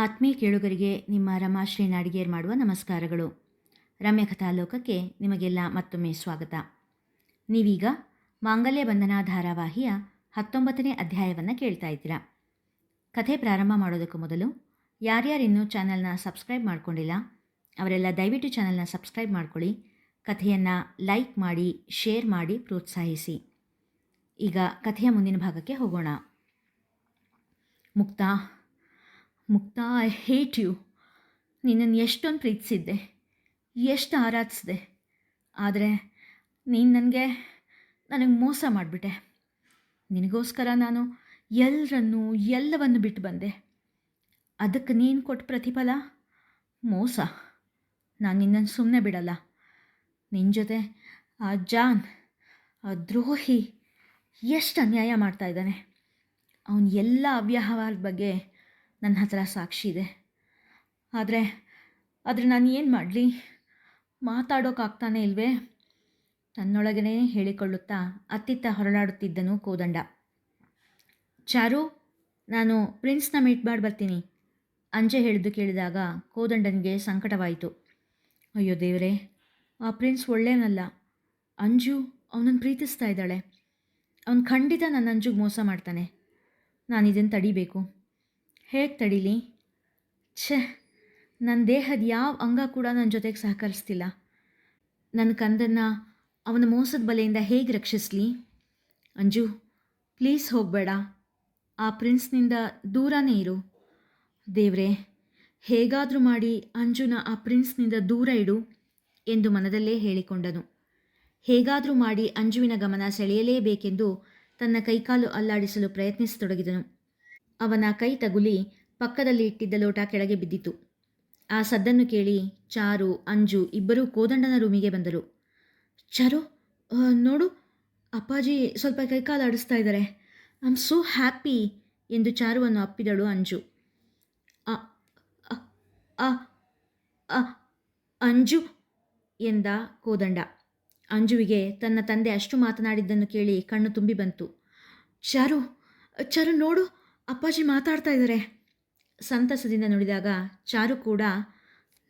ಆತ್ಮೀಯ ಕೇಳುಗರಿಗೆ ನಿಮ್ಮ ರಮಾಶ್ರೀ ನಾಡಿಗೇರ್ ಮಾಡುವ ನಮಸ್ಕಾರಗಳು. ರಮ್ಯ ಕಥಾಲೋಕಕ್ಕೆ ನಿಮಗೆಲ್ಲ ಮತ್ತೊಮ್ಮೆ ಸ್ವಾಗತ. ನೀವೀಗ ಮಾಂಗಲ್ಯ ಬಂಧನ ಧಾರಾವಾಹಿಯ ಹತ್ತೊಂಬತ್ತನೇ ಅಧ್ಯಾಯವನ್ನು ಕೇಳ್ತಾ ಇದ್ದೀರಾ. ಕಥೆ ಪ್ರಾರಂಭ ಮಾಡೋದಕ್ಕೂ ಮೊದಲು ಯಾರ್ಯಾರಿನ್ನೂ ಚಾನಲ್ನ ಸಬ್ಸ್ಕ್ರೈಬ್ ಮಾಡ್ಕೊಂಡಿಲ್ಲ, ಅವರೆಲ್ಲ ದಯವಿಟ್ಟು ಚಾನಲ್ನ ಸಬ್ಸ್ಕ್ರೈಬ್ ಮಾಡ್ಕೊಳ್ಳಿ, ಕಥೆಯನ್ನು ಲೈಕ್ ಮಾಡಿ, ಶೇರ್ ಮಾಡಿ, ಪ್ರೋತ್ಸಾಹಿಸಿ. ಈಗ ಕಥೆಯ ಮುಂದಿನ ಭಾಗಕ್ಕೆ ಹೋಗೋಣ. Mukta Mukta I hate you ನಿನ್ನನ್ನು ಎಷ್ಟೊಂದು ಪ್ರೀತಿಸಿದ್ದೆ, ಎಷ್ಟು ಆರಾಧಿಸಿದೆ. ಆದರೆ ನೀನು ನನಗೆ ನನಗೆ ಮೋಸ ಮಾಡಿಬಿಟ್ಟೆ. ನಿನಗೋಸ್ಕರ ನಾನು ಎಲ್ಲರನ್ನು ಎಲ್ಲವನ್ನು ಬಿಟ್ಟು ಬಂದೆ. ಅದಕ್ಕೆ ನೀನು ಕೊಟ್ಟ ಪ್ರತಿಫಲ? ಮೋಸ. ನಾನು ನಿನ್ನನ್ನು ಸುಮ್ಮನೆ ಬಿಡಲ್ಲ. ನಿನ್ನ ಜೊತೆ ಆ ಜಾನ್, ಆ ದ್ರೋಹಿ, ಎಷ್ಟು ಅನ್ಯಾಯ ಮಾಡ್ತಾ ಇದ್ದಾನೆ. ಅವನ ಎಲ್ಲ ಅವ್ಯವಹಾರದ ಬಗ್ಗೆ ನನ್ನ ಹತ್ರ ಸಾಕ್ಷಿ ಇದೆ. ಆದರೆ ಆದರೆ ನಾನು ಏನು ಮಾಡಲಿ? ಮಾತಾಡೋಕ್ಕಾಗ್ತಾನೆ ಇಲ್ವೇ? ತನ್ನೊಳಗನೇ ಹೇಳಿಕೊಳ್ಳುತ್ತಾ ಅತ್ತಿತ್ತ ಹೊರಳಾಡುತ್ತಿದ್ದನು ಕೋದಂಡ. ಚಾರು, ನಾನು ಪ್ರಿನ್ಸ್ನ ಮೀಟ್ ಮಾಡಿ ಬರ್ತೀನಿ. ಅಂಜೆ ಹೇಳಿದ್ದು ಕೇಳಿದಾಗ ಕೋದಂಡನಿಗೆ ಸಂಕಟವಾಯಿತು. ಅಯ್ಯೋ ದೇವರೇ, ಆ ಪ್ರಿನ್ಸ್ ಒಳ್ಳೇನಲ್ಲ. ಅಂಜು ಅವನನ್ನು ಪ್ರೀತಿಸ್ತಾ ಇದ್ದಾಳೆ. ಅವನು ಖಂಡಿತ ನನ್ನ ಅಂಜುಗೆ ಮೋಸ ಮಾಡ್ತಾನೆ. ನಾನು ಇದನ್ನು ತಡಿಬೇಕು. ಹೇಗೆ ತಡೀಲಿ? ಛೆ ನನ್ನ ದೇಹದ ಯಾವ ಅಂಗ ಕೂಡ ನನ್ನ ಜೊತೆಗೆ ಸಹಕರಿಸ್ತಿಲ್ಲ. ನನ್ನ ಕಂದನ್ನು ಅವನ ಮೋಸದ ಬಲೆಯಿಂದ ಹೇಗೆ ರಕ್ಷಿಸಲಿ? ಅಂಜು, ಪ್ಲೀಸ್ ಹೋಗಬೇಡ. ಆ ಪ್ರಿನ್ಸ್ನಿಂದ ದೂರನೇ ಇರು. ದೇವ್ರೆ, ಹೇಗಾದರೂ ಮಾಡಿ ಅಂಜುನ ಆ ಪ್ರಿನ್ಸ್ನಿಂದ ದೂರ ಇಡು ಎಂದು ಮನದಲ್ಲೇ ಹೇಳಿಕೊಂಡನು. ಹೇಗಾದರೂ ಮಾಡಿ ಅಂಜುವಿನ ಗಮನ ಸೆಳೆಯಲೇಬೇಕೆಂದು ತನ್ನ ಕೈಕಾಲು ಅಲ್ಲಾಡಿಸಲು ಪ್ರಯತ್ನಿಸತೊಡಗಿದನು. ಅವನ ಕೈ ತಗುಲಿ ಪಕ್ಕದಲ್ಲಿ ಇಟ್ಟಿದ್ದ ಲೋಟ ಕೆಳಗೆ ಬಿದ್ದಿತು. ಆ ಸದ್ದನ್ನು ಕೇಳಿ ಚಾರು, ಅಂಜು ಇಬ್ಬರೂ ಕೋದಂಡನ ರೂಮಿಗೆ ಬಂದರು. ಚಾರು ನೋಡು, ಅಪ್ಪಾಜಿ ಸ್ವಲ್ಪ ಕೈಕಾಲು ಆಡಿಸ್ತಾ ಇದ್ದಾರೆ. ಐ ಆಮ್ ಸೋ ಹ್ಯಾಪಿ ಎಂದು ಚಾರುವನ್ನು ಅಪ್ಪಿದಳು ಅಂಜು. ಅ, ಅಂಜು ಎಂದ ಕೋದಂಡ. ಅಂಜುವಿಗೆ ತನ್ನ ತಂದೆ ಅಷ್ಟು ಮಾತನಾಡಿದ್ದನ್ನು ಕೇಳಿ ಕಣ್ಣು ತುಂಬಿ ಬಂತು. ಚಾರು ಚಾರು ನೋಡು ಅಪ್ಪಾಜಿ ಮಾತಾಡ್ತಾ ಇದ್ದಾರೆ. ಸಂತಸದಿಂದ ನುಡಿದಾಗ ಚಾರು ಕೂಡ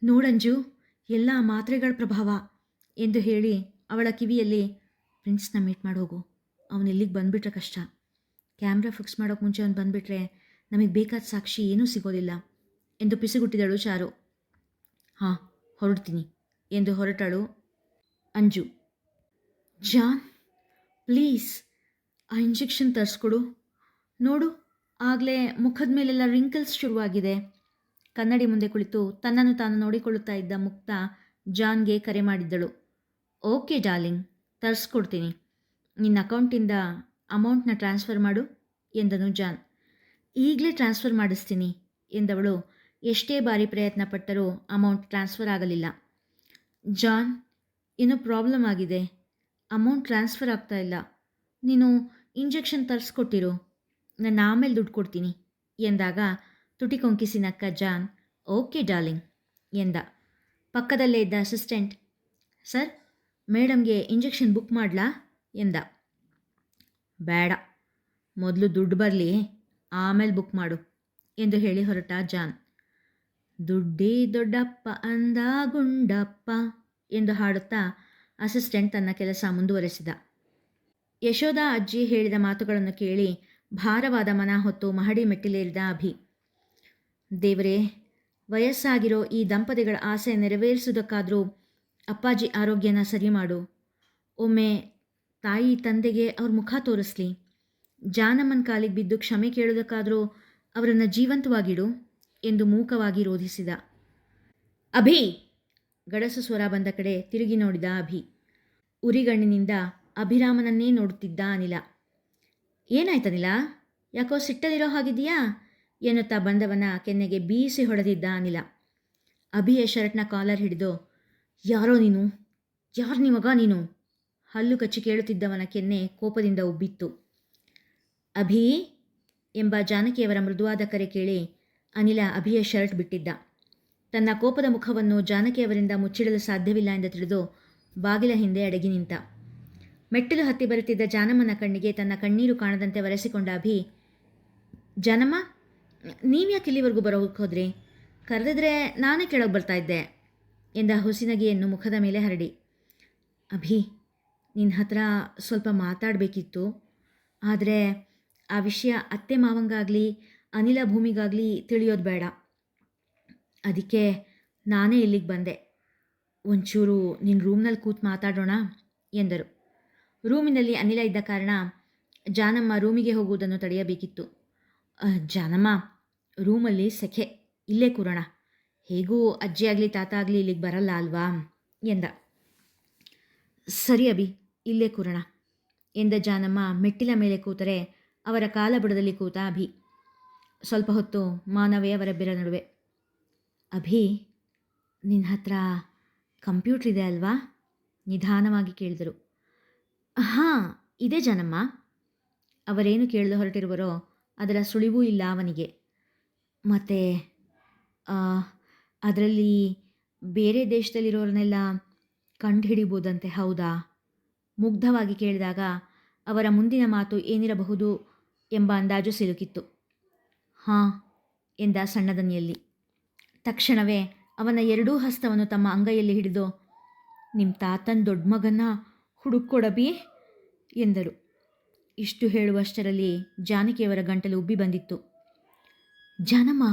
ನೋಡಂಜು ಎಲ್ಲ ಮಾತ್ರೆಗಳ ಪ್ರಭಾವ ಎಂದು ಹೇಳಿ ಅವಳ ಕಿವಿಯಲ್ಲಿ ಪ್ರಿನ್ಸ್ನ ಮೀಟ್ ಮಾಡೋಗು ಅವನು ಇಲ್ಲಿಗೆ ಬಂದುಬಿಟ್ರೆ ಕಷ್ಟ. ಕ್ಯಾಮ್ರಾ ಫಿಕ್ಸ್ ಮಾಡೋಕ್ಕೆ ಮುಂಚೆ ಅವನು ಬಂದುಬಿಟ್ರೆ ನಮಗೆ ಬೇಕಾದ ಸಾಕ್ಷಿ ಏನೂ ಸಿಗೋದಿಲ್ಲ ಎಂದು ಪಿಸುಗುಟ್ಟಿದಳು ಚಾರು. ಹಾಂ, ಹೊರಡ್ತೀನಿ ಎಂದು ಹೊರಟಳು ಅಂಜು. ಜಾನ್, ಪ್ಲೀಸ್, ಆ ಇಂಜೆಕ್ಷನ್ ತರಿಸ್ಕೊಡು. ನೋಡು ಆಗಲೇ ಮುಖದ ಮೇಲೆಲ್ಲ ರಿಂಕಲ್ಸ್ ಶುರುವಾಗಿದೆ. ಕನ್ನಡಿ ಮುಂದೆ ಕುಳಿತು ತನ್ನನ್ನು ತಾನು ನೋಡಿಕೊಳ್ಳುತ್ತಾ ಇದ್ದ ಮುಕ್ತ ಜಾನ್ಗೆ ಕರೆ ಮಾಡಿದ್ದಳು. Okay darling, ತರಿಸ್ಕೊಡ್ತೀನಿ. ನಿನ್ನ ಅಕೌಂಟಿಂದ ಅಮೌಂಟ್ನ ಟ್ರಾನ್ಸ್ಫರ್ ಮಾಡು, ಎಂದನು ಜಾನ್. ಈಗಲೇ ಟ್ರಾನ್ಸ್ಫರ್ ಮಾಡಿಸ್ತೀನಿ, ಎಂದವಳು. ಎಷ್ಟೇ ಬಾರಿ ಪ್ರಯತ್ನ ಪಟ್ಟರೂ ಅಮೌಂಟ್ ಟ್ರಾನ್ಸ್ಫರ್ ಆಗಲಿಲ್ಲ. ಜಾನ್, ಏನೋ ಪ್ರಾಬ್ಲಮ್ ಆಗಿದೆ. ಅಮೌಂಟ್ ಟ್ರಾನ್ಸ್ಫರ್ ಆಗ್ತಾ ಇಲ್ಲ. ನೀನು ಇಂಜೆಕ್ಷನ್ ತರಿಸ್ಕೊಟ್ಟಿರು. ನಾನು ಆಮೇಲೆ ದುಡ್ಡು ಕೊಡ್ತೀನಿ ಎಂದಾಗ ತುಟಿ ಕೊಂಕಿಸಿ ನಕ್ಕ ಜಾನ್, ಓಕೆ ಡಾರ್ಲಿಂಗ್ ಎಂದ. ಪಕ್ಕದಲ್ಲೇ ಇದ್ದ ಅಸಿಸ್ಟೆಂಟ್, ಸರ್, ಮೇಡಮ್ಗೆ ಇಂಜೆಕ್ಷನ್ ಬುಕ್ ಮಾಡಲಾ? ಎಂದ. ಬೇಡ, ಮೊದಲು ದುಡ್ಡು ಬರಲಿ, ಆಮೇಲೆ ಬುಕ್ ಮಾಡು ಎಂದು ಹೇಳಿ ಹೊರಟ ಜಾನ್. ದುಡ್ಡೇ ದೊಡ್ಡಪ್ಪ ಅಂದ ಗುಂಡಪ್ಪ ಎಂದು ಹಾಡುತ್ತಾ ಅಸಿಸ್ಟೆಂಟ್ ತನ್ನ ಕೆಲಸ ಮುಂದುವರೆಸಿದ. ಯಶೋಧ ಅಜ್ಜಿ ಹೇಳಿದ ಮಾತುಗಳನ್ನು ಕೇಳಿ ಭಾರವಾದ ಮನ ಹೊತ್ತು ಮಹಡಿ ಮೆಟ್ಟಿಲೇರಿದ ಅಭಿ. ದೇವರೇ, ವಯಸ್ಸಾಗಿರೋ ಈ ದಂಪತಿಗಳ ಆಸೆ ನೆರವೇರಿಸುವುದಕ್ಕಾದರೂ ಅಪ್ಪಾಜಿ ಆರೋಗ್ಯನ ಸರಿ ಮಾಡು. ಒಮ್ಮೆ ತಾಯಿ ತಂದೆಗೆ ಅವ್ರ ಮುಖ ತೋರಿಸ್ಲಿ. ಜಾನಮ್ಮನ ಕಾಲಿಗೆ ಬಿದ್ದು ಕ್ಷಮೆ ಕೇಳೋದಕ್ಕಾದರೂ ಅವರನ್ನು ಜೀವಂತವಾಗಿಡು ಎಂದು ಮೂಕವಾಗಿ ರೋಧಿಸಿದ. ಅಭಿ! ಗಡಸು ಸ್ವರ ಬಂದ ಕಡೆ ತಿರುಗಿ ನೋಡಿದ ಅಭಿ. ಉರಿಗಣ್ಣಿನಿಂದ ಅಭಿರಾಮನನ್ನೇ ನೋಡುತ್ತಿದ್ದ ಅನಿಲ. ಏನಾಯ್ತನಿಲ ಯಾಕೋ ಸಿಟ್ಟಲ್ಲಿರೋ ಹಾಗಿದೆಯಾ ಎನ್ನುತ್ತಾ ಬಂದವನ ಕೆನ್ನೆಗೆ ಬೀಸಿ ಹೊಡೆದಿದ್ದ ಅನಿಲ. ಅಭಿಯ ಶರ್ಟ್ನ ಕಾಲರ್ ಹಿಡಿದು, ಯಾರೋ ನೀನು? ಯಾರು ನಿ ಮಗ ನೀನು? ಹಲ್ಲು ಕಚ್ಚಿ ಕೇಳುತ್ತಿದ್ದವನ ಕೆನ್ನೆ ಕೋಪದಿಂದ ಉಬ್ಬಿತ್ತು. ಅಭಿ? ಎಂಬ ಜಾನಕಿಯವರ ಮೃದುವಾದ ಕರೆ ಕೇಳಿ ಅನಿಲ ಅಭಿಯ ಶರ್ಟ್ ಬಿಟ್ಟಿದ್ದ. ತನ್ನ ಕೋಪದ ಮುಖವನ್ನು ಜಾನಕಿಯವರಿಂದ ಮುಚ್ಚಿಡಲು ಸಾಧ್ಯವಿಲ್ಲ ಎಂದು ತಿಳಿದು ಬಾಗಿಲ ಹಿಂದೆ ಅಡಗಿ ನಿಂತ. ಮೆಟ್ಟಿಲು ಹತ್ತಿ ಬರುತ್ತಿದ್ದ ಜಾನಮ್ಮನ ಕಣ್ಣಿಗೆ ತನ್ನ ಕಣ್ಣೀರು ಕಾಣದಂತೆ ಒರೆಸಿಕೊಂಡ ಅಭಿ, ಜಾನಮ್ಮ ನೀವ್ಯಾಕೆ ಇಲ್ಲಿವರೆಗೂ ಬರೋಕ್ಕೆ ಹೋದ್ರಿ? ಕರೆದಿದ್ರೆ ನಾನೇ ಕೆಳಗೆ ಬರ್ತಾ ಇದ್ದೆ, ಎಂದ ಹುಸಿನಗಿಯನ್ನು ಮುಖದ ಮೇಲೆ ಹರಡಿ. ಅಭಿ ನಿನ್ನ ಹತ್ರ ಸ್ವಲ್ಪ ಮಾತಾಡಬೇಕಿತ್ತು. ಆದರೆ ಆ ವಿಷಯ ಅತ್ತೆ ಮಾವಂಗಾಗಲಿ, ಅನಿಲ ಭೂಮಿಗಾಗಲಿ ತಿಳಿಯೋದು ಬೇಡ. ಅದಕ್ಕೆ ನಾನೇ ಇಲ್ಲಿಗೆ ಬಂದೆ. ಒಂಚೂರು ನಿನ್ನ ರೂಮ್ನಲ್ಲಿ ಕೂತು ಮಾತಾಡೋಣ, ಎಂದರು. ರೂಮಿನಲ್ಲಿ ಅನಿಲ ಇದ್ದ ಕಾರಣ ಜಾನಮ್ಮ ರೂಮಿಗೆ ಹೋಗುವುದನ್ನು ತಡೆಯಬೇಕಿತ್ತು. ಜಾನಮ್ಮ, ರೂಮಲ್ಲಿ ಸೆಖೆ, ಇಲ್ಲೇ ಕೂರೋಣ. ಹೇಗೂ ಅಜ್ಜಿ ಆಗಲಿ ತಾತ ಆಗಲಿ ಇಲ್ಲಿಗೆ ಬರಲ್ಲ ಅಲ್ವಾ? ಎಂದ. ಸರಿ ಅಭಿ, ಇಲ್ಲೇ ಕೂರೋಣ, ಎಂದ ಜಾನಮ್ಮ ಮೆಟ್ಟಿಲ ಮೇಲೆ ಕೂತರೆ ಅವರ ಕಾಲಬುಡದಲ್ಲಿ ಕೂತ ಅಭಿ. ಸ್ವಲ್ಪ ಹೊತ್ತು ಮಾನವೇ ಅವರಿಬ್ಬರ ನಡುವೆ. ಅಭಿ ನಿನ್ನ ಹತ್ರ ಕಂಪ್ಯೂಟ್ರ್ ಇದೆ ಅಲ್ವಾ? ನಿಧಾನವಾಗಿ ಕೇಳಿದರು. ಹಾಂ ಇದೆ ಜನಮ್ಮ. ಅವರೇನು ಕೇಳಲು ಹೊರಟಿರುವರೋ ಅದರ ಸುಳಿವೂ ಇಲ್ಲ ಅವನಿಗೆ. ಮತ್ತು ಅದರಲ್ಲಿ ಬೇರೆ ದೇಶದಲ್ಲಿರೋರನ್ನೆಲ್ಲ ಕಂಡುಹಿಡಿಬೋದಂತೆ ಹೌದಾ? ಮುಗ್ಧವಾಗಿ ಕೇಳಿದಾಗ ಅವರ ಮುಂದಿನ ಮಾತು ಏನಿರಬಹುದು ಎಂಬ ಅಂದಾಜು ಸಿಲುಕಿತ್ತು. ಹಾಂ, ಎಂದ ಸಣ್ಣದನಿಯಲ್ಲಿ. ತಕ್ಷಣವೇ ಅವನ ಎರಡೂ ಹಸ್ತವನ್ನು ತಮ್ಮ ಅಂಗೈಯಲ್ಲಿ ಹಿಡಿದು ನಿಮ್ಮ ತಾತನ ದೊಡ್ಡ ಮಗನ ಹುಡುಕೊಡಬಿ ಎಂದರು ಇಷ್ಟು ಹೇಳುವಷ್ಟರಲ್ಲಿ ಜಾನಕಿಯವರ ಗಂಟಲು ಉಬ್ಬಿ ಬಂದಿತ್ತು. ಜಾನಮ್ಮ,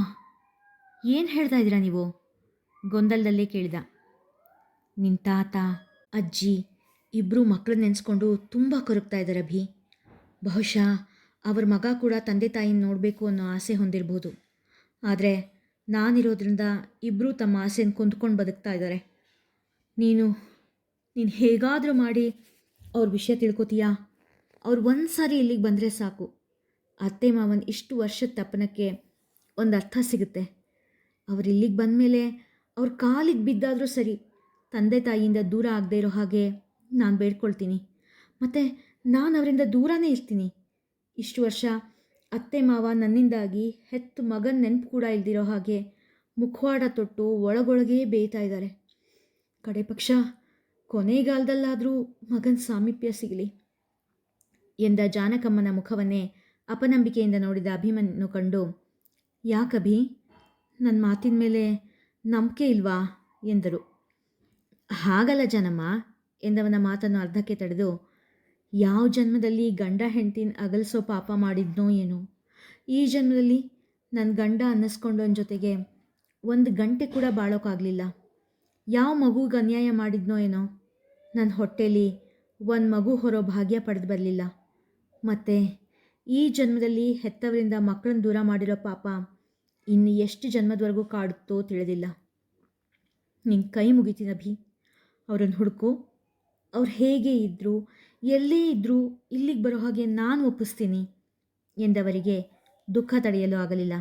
ಏನು ಹೇಳ್ತಾ ಇದ್ದೀರಾ ನೀವು? ಗೊಂದಲದಲ್ಲೇ ಕೇಳಿದ. ನಿನ್ನ ತಾತ, ಅಜ್ಜಿ ಇಬ್ಬರು ಮಕ್ಕಳು ನೆನೆಸ್ಕೊಂಡು ತುಂಬ ಕೊರಗ್ತಾ ಇದ್ದಾರೆ ಅಭಿ. ಬಹುಶಃ ಅವ್ರ ಮಗ ಕೂಡ ತಂದೆ ತಾಯಿನ ನೋಡಬೇಕು ಅನ್ನೋ ಆಸೆ ಹೊಂದಿರ್ಬೋದು. ಆದರೆ ನಾನಿರೋದ್ರಿಂದ ಇಬ್ಬರೂ ತಮ್ಮ ಆಸೆನ ಕೊಂದ್ಕೊಂಡು ಬದುಕ್ತಾ ಇದ್ದಾರೆ. ನೀನು ನೀನು ಹೇಗಾದರೂ ಮಾಡಿ ಅವ್ರ ವಿಷಯ ತಿಳ್ಕೊತೀಯಾ? ಅವ್ರು ಒಂದು ಸಾರಿ ಇಲ್ಲಿಗೆ ಬಂದರೆ ಸಾಕು. ಅತ್ತೆ ಮಾವನ ಇಷ್ಟು ವರ್ಷದ ತಪ್ಪನಕ್ಕೆ ಒಂದು ಅರ್ಥ ಸಿಗುತ್ತೆ. ಅವ್ರು ಇಲ್ಲಿಗೆ ಬಂದಮೇಲೆ ಅವ್ರ ಕಾಲಿಗೆ ಬಿದ್ದಾದರೂ ಸರಿ, ತಂದೆ ತಾಯಿಯಿಂದ ದೂರ ಆಗದೆ ಇರೋ ಹಾಗೆ ನಾನು ಬೇಡ್ಕೊಳ್ತೀನಿ. ಮತ್ತು ನಾನು ಅವರಿಂದ ದೂರನೇ ಇರ್ತೀನಿ. ಇಷ್ಟು ವರ್ಷ ಅತ್ತೆ ಮಾವ ನನ್ನಿಂದಾಗಿ ಹೆತ್ತು ಮಗನ ನೆನಪು ಕೂಡ ಇಲ್ದಿರೋ ಹಾಗೆ ಮುಖವಾಡ ತೊಟ್ಟು ಒಳಗೊಳಗೇ ಬೇಯ್ತಾ ಇದ್ದಾರೆ ಕಡೆ ಪಕ್ಷ ಕೊನೆಗಾಲದಲ್ಲಾದರೂ ಮಗನ ಸಾಮೀಪ್ಯ ಸಿಗಲಿ. ಎಂದ ಜಾನಕಮ್ಮನ ಮುಖವನ್ನೇ ಅಪನಂಬಿಕೆಯಿಂದ ನೋಡಿದ ಅಭಿಮನ್ಯು ಕಂಡು ಯಾಕಭಿ ನನ್ನ ಮಾತಿನ ಮೇಲೆ ನಂಬಿಕೆ ಇಲ್ವಾ? ಎಂದರು. ಹಾಗಲ್ಲ ಜನಮ್ಮ, ಎಂದವನ ಮಾತನ್ನು ಅರ್ಧಕ್ಕೆ ತಡೆದು, ಯಾವ ಜನ್ಮದಲ್ಲಿ ಗಂಡ ಹೆಂಡ್ತಿನ ಅಗಲಿಸೋ ಪಾಪ ಮಾಡಿದ್ನೋ ಏನೋ? ಈ ಜನ್ಮದಲ್ಲಿ ನನ್ನ ಗಂಡ ಅನ್ನಿಸ್ಕೊಂಡವನ ಜೊತೆಗೆ ಒಂದು ಗಂಟೆ ಕೂಡ ಬಾಳೋಕ್ಕಾಗಲಿಲ್ಲ ಯಾವ ಮಗುಗೆ ಅನ್ಯಾಯ ಮಾಡಿದ್ನೋ ಏನೋ? ನನ್ನ ಹೊಟ್ಟೆಲಿ ಒಂದು ಮಗು ಹೊರೋ ಭಾಗ್ಯ ಪಡೆದು ಬರಲಿಲ್ಲ. ಮತ್ತು ಈ ಜನ್ಮದಲ್ಲಿ ಹೆತ್ತವರಿಂದ ಮಕ್ಕಳನ್ನ ದೂರ ಮಾಡಿರೋ ಪಾಪ ಇನ್ನು ಎಷ್ಟು ಜನ್ಮದವರೆಗೂ ಕಾಡುತ್ತೋ ತಿಳಿದಿಲ್ಲ. ನಿನ್ನ ಕೈ ಮುಗಿತೀನಿ ಅಭಿ ಅವರನ್ನು ಹುಡುಕು. ಅವ್ರು ಹೇಗೆ ಇದ್ದರು ಎಲ್ಲೇ ಇದ್ದರೂ ಇಲ್ಲಿಗೆ ಬರೋ ಹಾಗೆ ನಾನು ಒಪ್ಪಿಸ್ತೀನಿ ಎಂದವರಿಗೆ ದುಃಖ ತಡೆಯಲು ಆಗಲಿಲ್ಲ.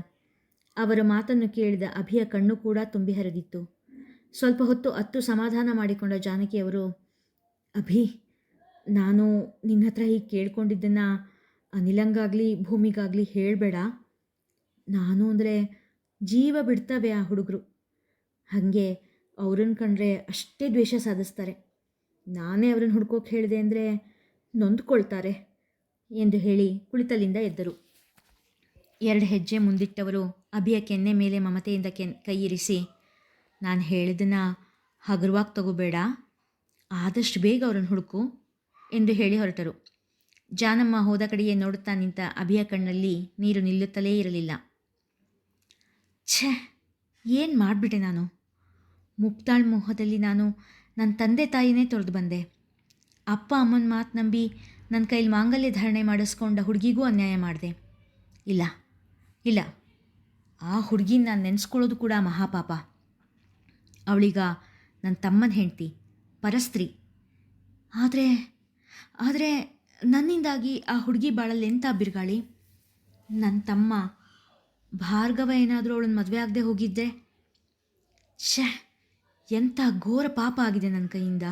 ಅವರ ಮಾತನ್ನು ಕೇಳಿದ ಅಭಿಯ ಕಣ್ಣು ಕೂಡ ತುಂಬಿ ಹರಿದಿತ್ತು. ಸ್ವಲ್ಪ ಹೊತ್ತು ಅತ್ತು ಸಮಾಧಾನ ಮಾಡಿಕೊಂಡ ಜಾನಕಿಯವರು ಅಭಿ, ನಾನು ನಿನ್ನ ಹತ್ರ ಹೀಗೆ ಕೇಳ್ಕೊಂಡಿದ್ದನ್ನು ಅನಿಲಂಗಾಗಲಿ, ಭೂಮಿಗಾಗಲಿ ಹೇಳಬೇಡ. ನಾನು ಅಂದರೆ ಜೀವ ಬಿಡ್ತವೆ ಆ ಹುಡುಗರು. ಹಾಗೆ ಅವ್ರನ್ನ ಕಂಡ್ರೆ ಅಷ್ಟೇ ದ್ವೇಷ ಸಾಧಿಸ್ತಾರೆ. ನಾನೇ ಅವ್ರನ್ನ ಹುಡ್ಕೋಕೆ ಹೇಳಿದೆ ಅಂದರೆ ನೊಂದ್ಕೊಳ್ತಾರೆ ಎಂದು ಹೇಳಿ ಕುಳಿತಲಿಂದ ಎದ್ದರು. ಎರಡು ಹೆಜ್ಜೆ ಮುಂದಿಟ್ಟವರು ಅಭಿಯ ಕೆನ್ನೆ ಮೇಲೆ ಮಮತೆಯಿಂದ ಕೆನ್ ಕೈಯಿರಿಸಿ ನಾನು ಹೇಳಿದ್ದನ್ನು ಹಗುರವಾಗಿ ತಗೋಬೇಡ. ಆದಷ್ಟು ಬೇಗ ಅವರನ್ನು ಹುಡುಕು ಎಂದು ಹೇಳಿ ಹೊರಟರು. ಜಾನಮ್ಮ ಹೋದ ಕಡೆಯೇ ನೋಡುತ್ತಾ ನಿಂತ ಅಭಿಯ ಕಣ್ಣಲ್ಲಿ ನೀರು ನಿಲ್ಲುತ್ತಲೇ ಇರಲಿಲ್ಲ. ಛೇ, ಏನು ಮಾಡಿಬಿಟ್ಟೆ ನಾನು? ಮುಕ್ತಾಳ್ ಮೋಹದಲ್ಲಿ ನಾನು ನನ್ನ ತಂದೆ ತಾಯಿನೇ ತೊರೆದು ಬಂದೆ. ಅಪ್ಪ ಅಮ್ಮನ ಮಾತು ನಂಬಿ ನನ್ನ ಕೈಲಿ ಮಾಂಗಲ್ಯ ಧಾರಣೆ ಮಾಡಿಸ್ಕೊಂಡ ಹುಡುಗಿಗೂ ಅನ್ಯಾಯ ಮಾಡಿದೆ. ಇಲ್ಲ ಇಲ್ಲ, ಆ ಹುಡುಗಿನ ನಾನು ನೆನೆಸ್ಕೊಳ್ಳೋದು ಕೂಡ ಮಹಾಪಾಪ. ಅವಳೀಗ ನನ್ನ ತಮ್ಮನ ಹೆಂಡ್ತಿ. ಪರಸ್ತ್ರೀ. ಆದರೆ ಆದರೆ ನನ್ನಿಂದಾಗಿ ಆ ಹುಡುಗಿ ಬಾಳಲ್ಲಿ ಎಂಥ ಬಿರುಗಾಳಿ? ನನ್ನ ತಮ್ಮ ಭಾರ್ಗವ ಏನಾದರೂ ಅವಳನ್ನ ಮದುವೆ ಆಗದೆ ಹೋಗಿದ್ದೆ ಛೇ ಎಂಥ ಘೋರ ಪಾಪ ಆಗಿದೆ ನನ್ನ ಕೈಯಿಂದ.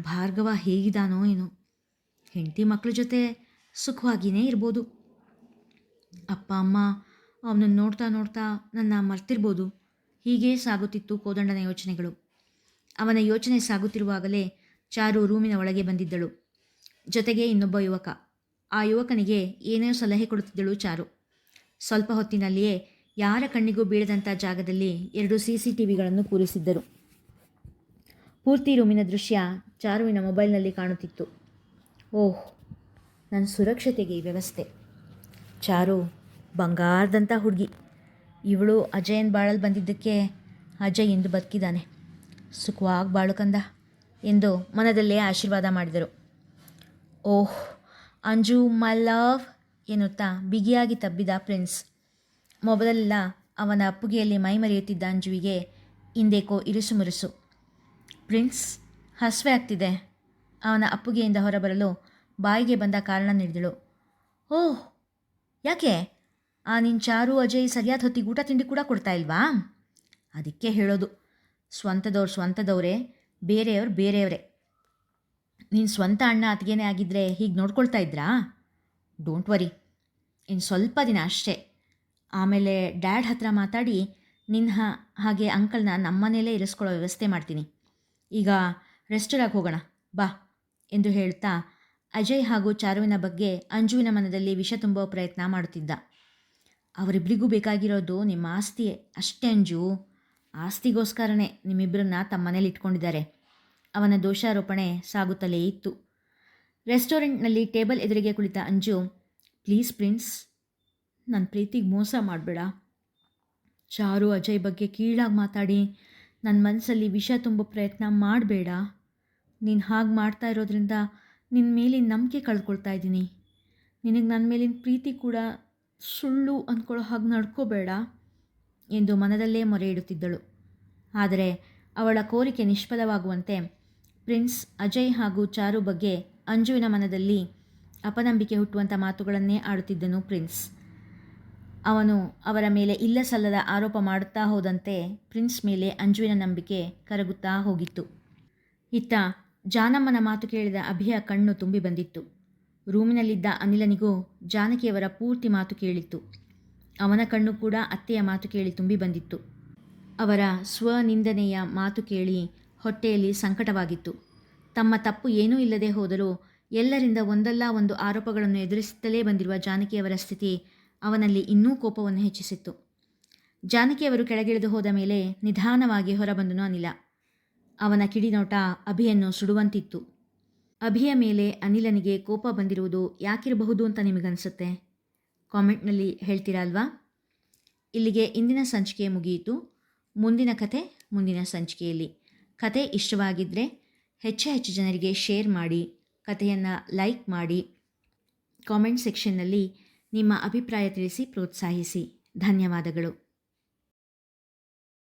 ಭಾರ್ಗವ ಹೇಗಿದಾನೋ ಏನೋ. ಹೆಂಡತಿ ಮಕ್ಕಳ ಜೊತೆ ಸುಖವಾಗಿಯೇ ಇರ್ಬೋದು. ಅಪ್ಪ, ಅಮ್ಮ ಅವನನ್ನು ನೋಡ್ತಾ ನೋಡ್ತಾ ನನ್ನ ಮರ್ತಿರ್ಬೋದು. ಹೀಗೇ ಸಾಗುತ್ತಿತ್ತು ಕೋದಂಡನ ಯೋಚನೆಗಳು. ಅವನ ಯೋಚನೆ ಸಾಗುತ್ತಿರುವಾಗಲೇ ಚಾರು ರೂಮಿನ ಒಳಗೆ ಬಂದಿದ್ದಳು. ಜೊತೆಗೆ ಇನ್ನೊಬ್ಬ ಯುವಕ. ಆ ಯುವಕನಿಗೆ ಏನೇ ಸಲಹೆ ಕೊಡುತ್ತಿದ್ದಳು ಚಾರು. ಸ್ವಲ್ಪ ಹೊತ್ತಿನಲ್ಲಿಯೇ ಯಾರ ಕಣ್ಣಿಗೂ ಬೀಳದಂಥ ಜಾಗದಲ್ಲಿ ಎರಡು ಸಿ ಸಿ ಟಿ ವಿಗಳನ್ನು ಕೂರಿಸಿದ್ದರು. ಪೂರ್ತಿ ರೂಮಿನ ದೃಶ್ಯ ಚಾರುವಿನ ಮೊಬೈಲ್ನಲ್ಲಿ ಕಾಣುತ್ತಿತ್ತು. ಓಹ್, ನನ್ನ ಸುರಕ್ಷತೆಗೆ ಈ ವ್ಯವಸ್ಥೆ. ಚಾರು ಬಂಗಾರದಂಥ ಹುಡುಗಿ. ಇವಳು ಅಜಯನ್ ಬಾಳಲ್ಲಿ ಬಂದಿದ್ದಕ್ಕೆ ಅಜಯ್ ಎಂದು ಬದುಕಿದ್ದಾನೆ. ಸುಖವಾಗಿ ಬಾಳುಕಂದ ಎಂದು ಮನದಲ್ಲೇ ಆಶೀರ್ವಾದ ಮಾಡಿದರು. ಓಹ್, ಅಂಜು ಮೈ ಲವ್ ಎನ್ನುತ್ತಾ ಬಿಗಿಯಾಗಿ ತಬ್ಬಿದ ಪ್ರಿನ್ಸ್. ಮೊಬೈಲೆಲ್ಲ ಅವನ ಅಪ್ಪುಗೆಯಲ್ಲಿ ಮೈಮರೆಯುತ್ತಿದ್ದ ಅಂಜುವಿಗೆ ಇಂದೇಕೋ ಇರುಸು ಮುರುಸು. ಪ್ರಿನ್ಸ್, ಹಸುವೆ ಆಗ್ತಿದೆ. ಅವನ ಅಪ್ಪುಗೆಯಿಂದ ಹೊರಬರಲು ಬಾಯಿಗೆ ಬಂದ ಕಾರಣ ನೀಡಿದಳು. ಓಹ್, ಯಾಕೆ? ಆ ನಿನ್ನ ಚಾರು ಅಜಯ್ ಸರಿಯಾದ ಹೊತ್ತಿಗೆ ಊಟ ತಿಂಡಿ ಕೂಡ ಕೊಡ್ತಾ ಇಲ್ವಾ? ಅದಕ್ಕೆ ಹೇಳೋದು. ಸ್ವಂತದವ್ರು ಸ್ವಂತದವರೇ, ಬೇರೆಯವ್ರು ಬೇರೆಯವರೇ. ನೀನು ಸ್ವಂತ ಅಣ್ಣ ಅತ್ತಿಗೆನೇ ಆಗಿದ್ದರೆ ಹೀಗೆ ನೋಡ್ಕೊಳ್ತಾ ಇದ್ರಾ? ಡೋಂಟ್ ವರಿ ಇನ್ನು ಸ್ವಲ್ಪ ದಿನ ಅಷ್ಟೇ. ಆಮೇಲೆ ಡ್ಯಾಡ್ ಹತ್ರ ಮಾತಾಡಿ ನಿನ್ನ ಹಾಗೆ ಅಂಕಲ್ನ ನಮ್ಮನೇಲೇ ಇರಿಸ್ಕೊಳ್ಳೋ ವ್ಯವಸ್ಥೆ ಮಾಡ್ತೀನಿ. ಈಗ ರೆಸ್ಟೋರಾಗಿ ಹೋಗೋಣ. ಬಾ ಎಂದು ಹೇಳ್ತಾ ಅಜಯ್ ಹಾಗೂ ಚಾರುವಿನ ಬಗ್ಗೆ ಅಂಜುವಿನ ಮನದಲ್ಲಿ ವಿಷ ತುಂಬೋ ಪ್ರಯತ್ನ ಮಾಡುತ್ತಿದ್ದ. ಅವರಿಬ್ಬರಿಗೂ ಬೇಕಾಗಿರೋದು ನಿಮ್ಮ ಆಸ್ತಿಯೇ. ಅಷ್ಟೇ ಅಂಜು. ಆಸ್ತಿಗೋಸ್ಕರನೇ ನಿಮ್ಮಿಬ್ಬರನ್ನ ತಮ್ಮ ಮನೇಲಿ ಇಟ್ಕೊಂಡಿದ್ದಾರೆ ಅವನ ದೋಷಾರೋಪಣೆ ಸಾಗುತ್ತಲೇ ಇತ್ತು. ರೆಸ್ಟೋರೆಂಟ್ನಲ್ಲಿ ಟೇಬಲ್ ಎದುರಿಗೆ ಕುಳಿತ ಅಂಜು, ಪ್ಲೀಸ್ ಪ್ರಿನ್ಸ್ ನನ್ನ ಪ್ರೀತಿಗೆ ಮೋಸ ಮಾಡಬೇಡ. ಚಾರು ಅಜಯ್ ಬಗ್ಗೆ ಕೀಳಾಗಿ ಮಾತಾಡಿ. ನನ್ನ ಮನಸ್ಸಲ್ಲಿ ವಿಷ ತುಂಬೋ ಪ್ರಯತ್ನ ಮಾಡಬೇಡ. ನೀನು ಹಾಗೆ ಮಾಡ್ತಾ ಇರೋದ್ರಿಂದ ನಿನ್ನ ಮೇಲಿನ ನಂಬಿಕೆ ಕಳ್ಕೊಳ್ತಾ ಇದ್ದೀನಿ. ನಿನಗೆ ನನ್ನ ಮೇಲಿನ ಪ್ರೀತಿ ಕೂಡ ಸುಳ್ಳು ಅಂದ್ಕೊಳ್ಳೋ ಹಾಗೆ ನಡ್ಕೋಬೇಡ. ಎಂದು ಮನದಲ್ಲೇ ಮೊರೆ ಇಡುತ್ತಿದ್ದಳು ಆದರೆ ಅವಳ ಕೋರಿಕೆ ನಿಷ್ಫಲವಾಗುವಂತೆ ಪ್ರಿನ್ಸ್ ಅಜಯ್ ಹಾಗೂ ಚಾರು ಬಗ್ಗೆ ಅಂಜುವಿನ ಮನದಲ್ಲಿ ಅಪನಂಬಿಕೆ ಹುಟ್ಟುವಂಥ ಮಾತುಗಳನ್ನೇ ಆಡುತ್ತಿದ್ದನು ಪ್ರಿನ್ಸ್. ಅವನು ಅವರ ಮೇಲೆ ಇಲ್ಲ ಸಲ್ಲದ ಆರೋಪ ಮಾಡುತ್ತಾ ಹೋದಂತೆ ಪ್ರಿನ್ಸ್ ಮೇಲೆ ಅಂಜುವಿನ ನಂಬಿಕೆ ಕರಗುತ್ತಾ ಹೋಗಿತ್ತು. ಇತ್ತ ಜಾನಮ್ಮನ ಮಾತು ಕೇಳಿದ ಅಭಿಯ ಕಣ್ಣು ತುಂಬಿ ಬಂದಿತ್ತು. ರೂಮಿನಲ್ಲಿದ್ದ ಅನಿಲನಿಗೂ ಜಾನಕಿಯವರ ಪೂರ್ತಿ ಮಾತು ಕೇಳಿತ್ತು. ಅವನ ಕಣ್ಣು ಕೂಡ ಅತ್ತೆಯ ಮಾತು ಕೇಳಿ ತುಂಬಿ ಬಂದಿತ್ತು. ಅವರ ಸ್ವನಿಂದನೆಯ ಮಾತು ಕೇಳಿ ಹೊಟ್ಟೆಯಲ್ಲಿ ಸಂಕಟವಾಗಿತ್ತು. ತಮ್ಮ ತಪ್ಪು ಏನೂ ಇಲ್ಲದೆ ಹೋದರೂ ಎಲ್ಲರಿಂದ ಒಂದಲ್ಲ ಒಂದು ಆರೋಪಗಳನ್ನು ಎದುರಿಸುತ್ತಲೇ ಬಂದಿರುವ ಜಾನಕಿಯವರ ಸ್ಥಿತಿ ಅವನಲ್ಲಿ ಇನ್ನೂ ಕೋಪವನ್ನು ಹೆಚ್ಚಿಸಿತ್ತು. ಜಾನಕಿಯವರು ಕೆಳಗಿಳಿದು ಹೋದ ಮೇಲೆ ನಿಧಾನವಾಗಿ ಹೊರಬಂದನು ಅನಿಲ. ಅವನ ಕಿಡಿನೋಟ ಅಭಿಯನ್ನು ಸುಡುವಂತಿತ್ತು. ಅಭಿಯ ಮೇಲೆ ಅನಿಲನಿಗೆ ಕೋಪ ಬಂದಿರುವುದು ಯಾಕಿರಬಹುದು ಅಂತ ನಿಮಗನ್ಸುತ್ತೆ? ಕಾಮೆಂಟ್ನಲ್ಲಿ ಹೇಳ್ತೀರಲ್ವಾ? ಇಲ್ಲಿಗೆ ಇಂದಿನ ಸಂಚಿಕೆ ಮುಗಿಯಿತು. ಮುಂದಿನ ಕತೆ ಮುಂದಿನ ಸಂಚಿಕೆಯಲ್ಲಿ. ಕತೆ ಇಷ್ಟವಾಗಿದ್ದರೆ ಹೆಚ್ಚು ಹೆಚ್ಚು ಜನರಿಗೆ ಶೇರ್ ಮಾಡಿ, ಕಥೆಯನ್ನು ಲೈಕ್ ಮಾಡಿ, ಕಾಮೆಂಟ್ ಸೆಕ್ಷನ್ನಲ್ಲಿ ನಿಮ್ಮ ಅಭಿಪ್ರಾಯ ತಿಳಿಸಿ ಪ್ರೋತ್ಸಾಹಿಸಿ. ಧನ್ಯವಾದಗಳು.